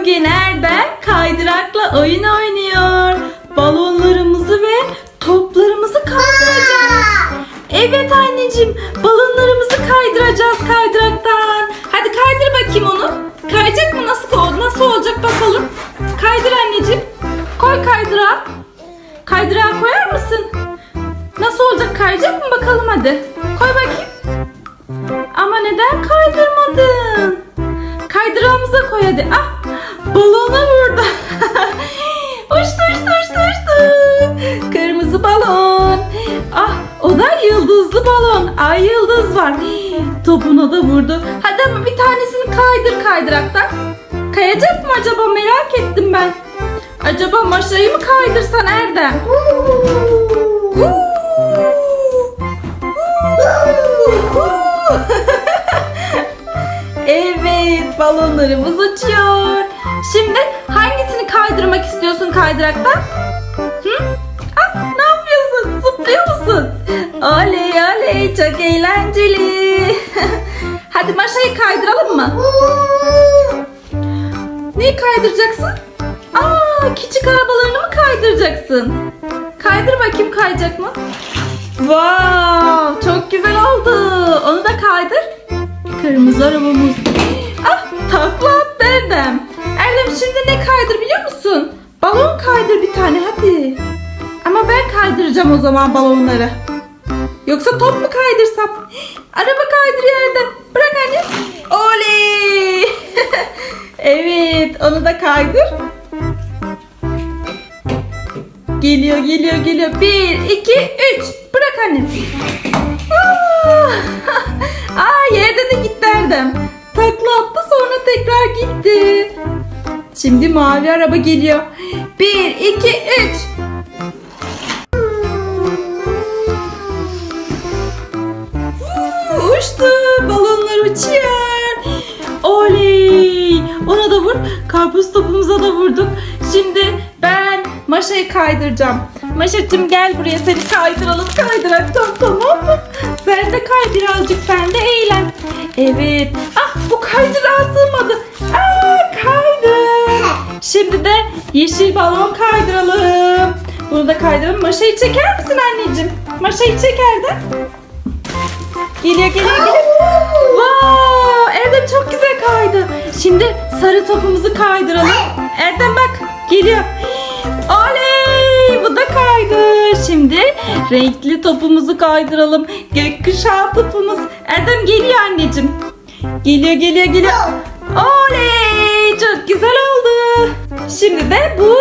Bugün Erdem kaydırakla oyun oynuyor. Balonlarımızı ve toplarımızı kaydıracağız. Evet anneciğim, balonlarımızı kaydıracağız kaydıraktan. Hadi kaydır bakayım onu. Kayacak mı? Nasıl nasıl olacak bakalım. Kaydır anneciğim. Koy kaydırağa. Kaydırağa koyar mısın? Nasıl olacak? Kayacak mı bakalım hadi. Koy bakayım. Ama neden kaydırmadın? Kaydırağımıza koy hadi. Ah! O da yıldızlı balon. Ay yıldız var. Topuna da vurdu. Hadi ama bir tanesini kaydır kaydıraktan. Kayacak mı acaba merak ettim ben. Acaba maşayı mı kaydırsan Erdem? Evet, balonlarımız uçuyor. Şimdi hangisini kaydırmak istiyorsun kaydıraktan? Hı? Ah, ne yapıyorsun? Zıplıyor musun? Oley oley, çok eğlenceli. Hadi maşayı kaydıralım mı? Neyi kaydıracaksın? Aa, küçük arabalarını mı kaydıracaksın? Kaydır bakayım kayacak mı? Wow, çok güzel oldu. Onu da kaydır. Kırmızı arabamız. Ah takla attı Erdem. Erdem şimdi ne kaydır biliyor musun? Balon kaydır bir tane hadi. Ama ben kaydıracağım o zaman balonları. Yoksa top mu kaydırsam? Araba kaydırıyor Erdem. Bırak anne. Oley. evet onu da kaydır. Geliyor geliyor geliyor. Bir, iki, üç. Bırak anne. Aa yerde de gitti Erdem. Takla attı sonra tekrar gitti. Şimdi mavi araba geliyor. Bir, iki, üç. Vur. Karpuz topumuza da vurduk. Şimdi ben Maşa'yı kaydıracağım. Maşa'cığım gel buraya seni kaydıralım. Kaydıraktan tamam mı? Sen de kay birazcık sen de eğlen. Evet. Ah bu kaydırağa sığmadı. Aa kaydı. Şimdi de yeşil balon kaydıralım. Bunu da kaydıralım. Maşa'yı çeker misin anneciğim? Maşa'yı çeker de. Geliyor geliyor geliyor. Wow, Erdem çok güzel kaydı. Şimdi sarı topumuzu kaydıralım. Erdem bak geliyor. Oley bu da kaydı. Şimdi renkli topumuzu kaydıralım. Gökkuşağı topumuz. Erdem geliyor anneciğim. Geliyor geliyor geliyor. Oley çok güzel oldu. Şimdi de bu